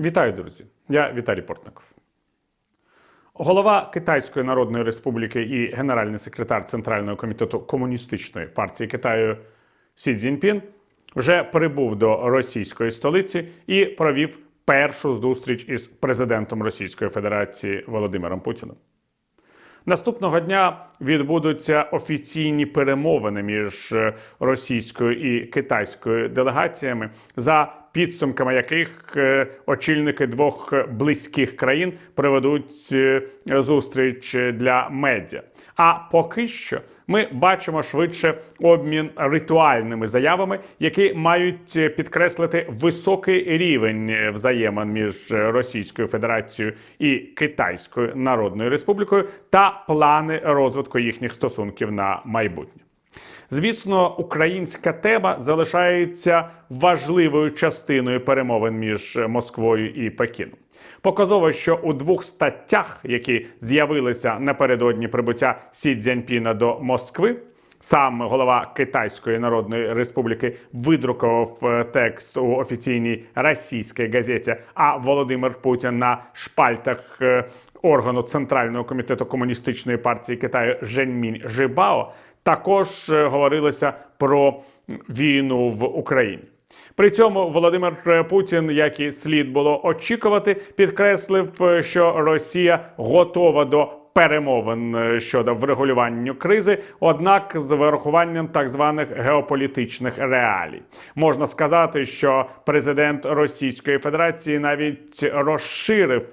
Вітаю, друзі! Я Віталій Портников. Голова Китайської Народної Республіки і генеральний секретар Центрального комітету Комуністичної партії Китаю Сі Цзіньпін вже прибув до російської столиці і провів першу зустріч із президентом Російської Федерації Володимиром Путіним. Наступного дня відбудуться офіційні перемовини між е, російською і китайською делегаціями, за підсумками яких е, очільники двох е, близьких країн проведуть е, зустріч для медіа. А поки що ми бачимо швидше обмін ритуальними заявами, які мають підкреслити високий рівень взаємин між Російською Федерацією і Китайською Народною Республікою та плани розвитку їхніх стосунків на майбутнє. Звісно, українська тема залишається важливою частиною перемовин між Москвою і Пекіном. Показово, що у двох статтях, які з'явилися напередодні прибуття Сі Цзяньпіна до Москви, сам голова Китайської Народної Республіки видрукував е, текст у офіційній російській газеті, а Володимир Путін на шпальтах е, органу Центрального комітету комуністичної партії Китаю Женьмінь Жибао також е, говорилося про війну в Україні. При цьому Володимир Путін, як і слід було очікувати, підкреслив, е, що Росія готова до перемовин е, щодо врегулювання кризи, однак з вирахуванням так званих геополітичних реалій. Можна сказати, що президент Російської Федерації навіть розширив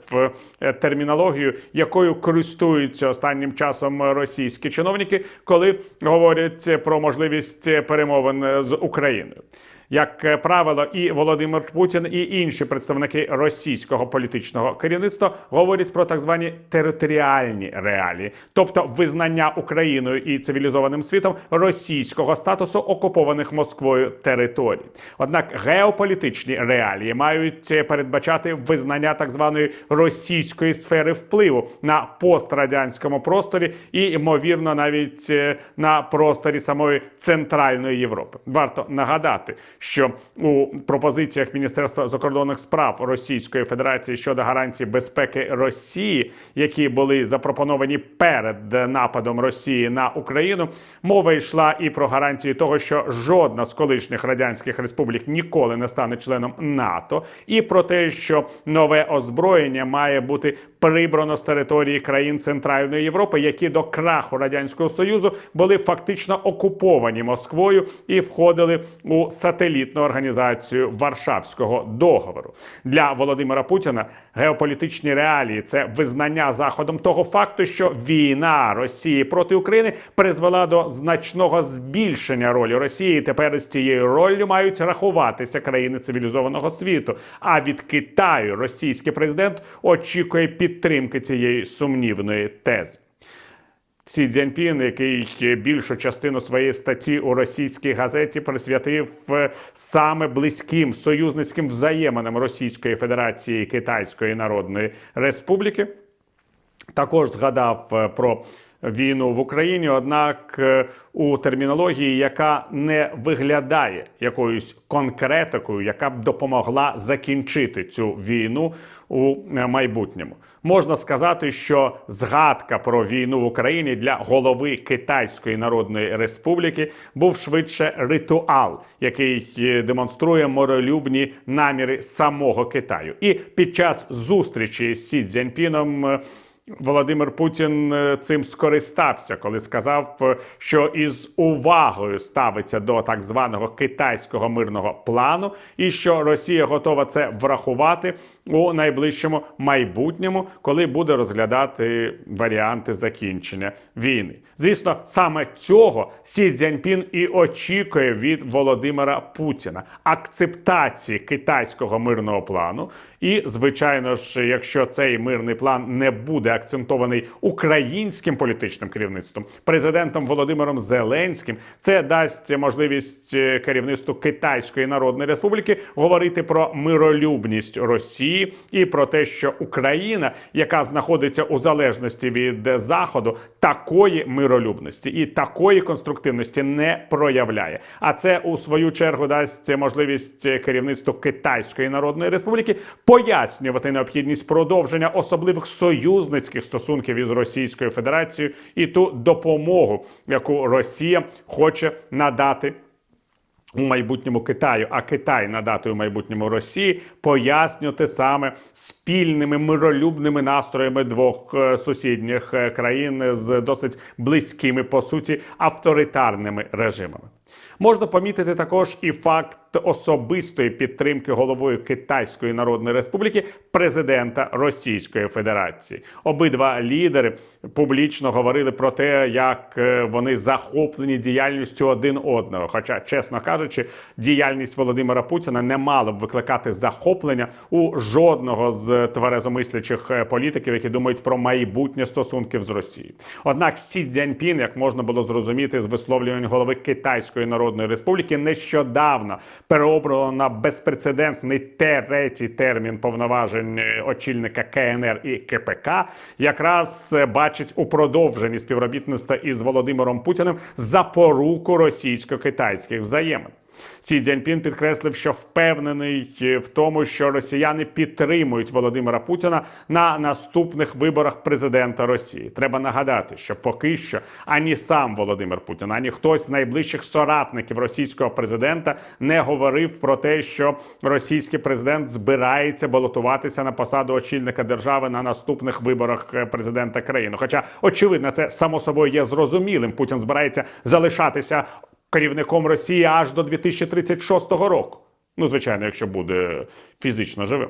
е, термінологію, якою користуються останнім часом російські чиновники, коли говорять про можливість перемовин з Україною. Як е, правило, і Володимир Путін, і інші представники російського політичного керівництва говорять про так звані територіальні реалії, тобто визнання Україною і цивілізованим світом російського статусу окупованих Москвою територій. Однак геополітичні реалії мають е, передбачати визнання так званої російської сфери впливу на пострадянському просторі і ймовірно навіть е, на просторі самої центральної Європи. Варто нагадати що у пропозиціях Міністерства закордонних справ Російської Федерації щодо гарантій безпеки Росії, які були запропоновані перед нападом Росії на Україну, мова йшла і про гарантії того, що жодна з колишніх радянських республік ніколи не стане членом НАТО, і про те, що нове озброєння має бути прибрано з території країн Центральної Європи, які до краху радянського союзу були фактично окуповані Москвою і входили у сателітну організацію Варшавського договору для Володимира Путіна. Геополітичні реалії це визнання заходом того факту, що війна Росії проти України призвела до значного збільшення ролі Росії. Тепер з цією роллю мають рахуватися країни цивілізованого світу. А від Китаю російський президент очікує підтримки цієї сумнівної тези. Сі Цзяньпін, який більшу частину своєї статті у російській газеті присвятив е, саме близьким союзницьким взаєминам Російської Федерації Китайської Народної Республіки, також згадав е, про війну в Україні, однак е, у термінології, яка не виглядає якоюсь конкретикою, яка б допомогла закінчити цю війну у е, майбутньому. Можна сказати, що згадка про війну в Україні для голови Китайської Народної Республіки був швидше ритуал, який е, демонструє моролюбні наміри самого Китаю. І під час зустрічі з Сі Цзяньпіном Володимир Путін е, цим скористався, коли сказав, е, що із увагою ставиться до так званого китайського мирного плану, і що Росія готова це врахувати у найближчому майбутньому, коли буде розглядати варіанти закінчення війни. Звісно, саме цього Сі Цзяньпін і очікує від Володимира Путіна акцептації китайського мирного плану. І, звичайно ж, якщо цей мирний план не буде акцентований українським політичним керівництвом, президентом Володимиром Зеленським, це дасть можливість е, керівництву Китайської Народної Республіки говорити про миролюбність Росії і про те, що Україна, яка знаходиться у залежності від Заходу, такої миролюбності і такої конструктивності не проявляє. А це у свою чергу дасть можливість керівництву Китайської Народної Республіки пояснювати необхідність продовження особливих союзницьких стосунків із Російською Федерацією і ту допомогу, яку Росія хоче надати. У майбутньому Китаю, а Китай надати у майбутньому Росії пояснювати саме спільними миролюбними настроями двох е, сусідніх е, країн з досить близькими по суті авторитарними режимами. Можна помітити також і факт особистої підтримки головою Китайської Народної Республіки президента Російської Федерації. Обидва лідери публічно говорили про те, як е, вони захоплені діяльністю один одного. Хоча, чесно кажучи, діяльність Володимира Путіна не мала б викликати захоплення у жодного з тверезомислячих е, політиків, які думають про майбутнє стосунків з Росією. Однак Сі Цзяньпін, як можна було зрозуміти з висловлювань голови Китайської Народної Республіки, нещодавно переобрано на безпрецедентний третій термін повноважень е, очільника КНР і КПК, якраз е, бачить у продовженні співробітництва із Володимиром Путіним запоруку російсько-китайських взаємин. Сі Цзяньпін підкреслив, що впевнений в тому, що росіяни підтримують Володимира Путіна на наступних виборах президента Росії. Треба нагадати, що поки що ані сам Володимир Путін, ані хтось з найближчих соратників російського президента не говорив про те, що російський президент збирається балотуватися на посаду очільника держави на наступних виборах е, президента країни. Хоча очевидно, це само собою є зрозумілим. Путін збирається залишатися керівником Росії аж до 2036 року. Ну, звичайно, якщо буде фізично живим.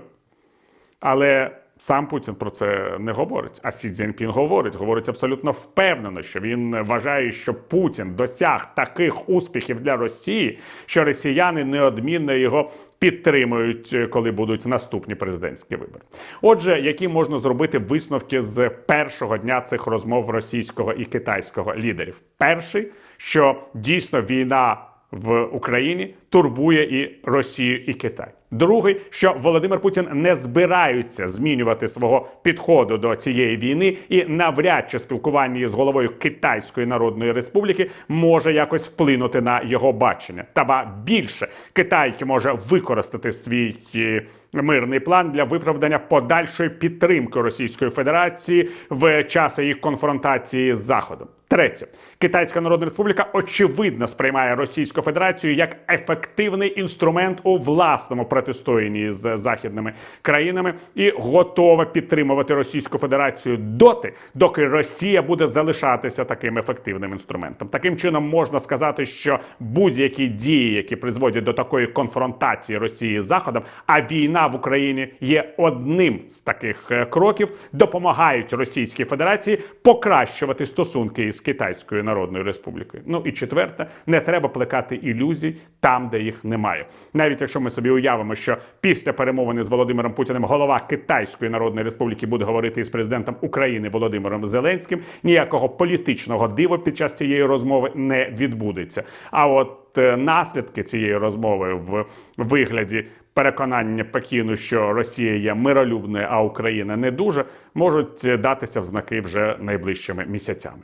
Але сам Путін про це не говорить. А Сі Цзіньпін говорить, говорить абсолютно впевнено, що він вважає, що Путін досяг таких успіхів для Росії, що росіяни неодмінно його підтримують, коли будуть наступні президентські вибори. Отже, які можна зробити висновки з першого дня цих розмов російського і китайського лідерів? Перший, що дійсно війна в Україні турбує і Росію, і Китай. Другий, що Володимир Путін не збираються змінювати свого підходу до цієї війни, і навряд чи спілкування з головою Китайської Народної Республіки може якось вплинути на його бачення. Та ба більше Китай може використати свій е, мирний план для виправдання подальшої підтримки Російської Федерації в час її конфронтації з Заходом. Третє, Китайська Народна Республіка очевидно сприймає Російську Федерацію як ефективний інструмент у власному протистоянні з західними країнами і готова підтримувати Російську Федерацію доти, доки Росія буде залишатися таким ефективним інструментом. Таким чином можна сказати, що будь-які дії, які призводять до такої конфронтації Росії з Заходом, а війна в Україні є одним з таких е, кроків, допомагають Російській Федерації покращувати стосунки із Китайською Народною Республікою. Ну і четверте, не треба плекати ілюзій там, де їх немає. Навіть якщо ми собі уявимо, що після перемовини з Володимиром Путіним голова Китайської Народної Республіки буде говорити із президентом України Володимиром Зеленським, ніякого політичного дива під час цієї розмови не відбудеться. А от е, наслідки цієї розмови в вигляді переконання Пекіну, що Росія є миролюбною, а Україна не дуже, можуть датися в знаки вже найближчими місяцями.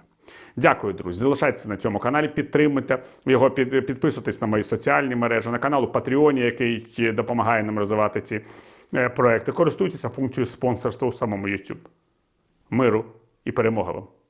Дякую, друзі. Залишайтеся на цьому каналі, підтримуйте його, під, підписуйтесь на мої соціальні мережі, на канал у Патреоні, який допомагає нам розвивати ці е, проекти. Користуйтеся функцією спонсорства у самому YouTube. Миру і перемоги вам!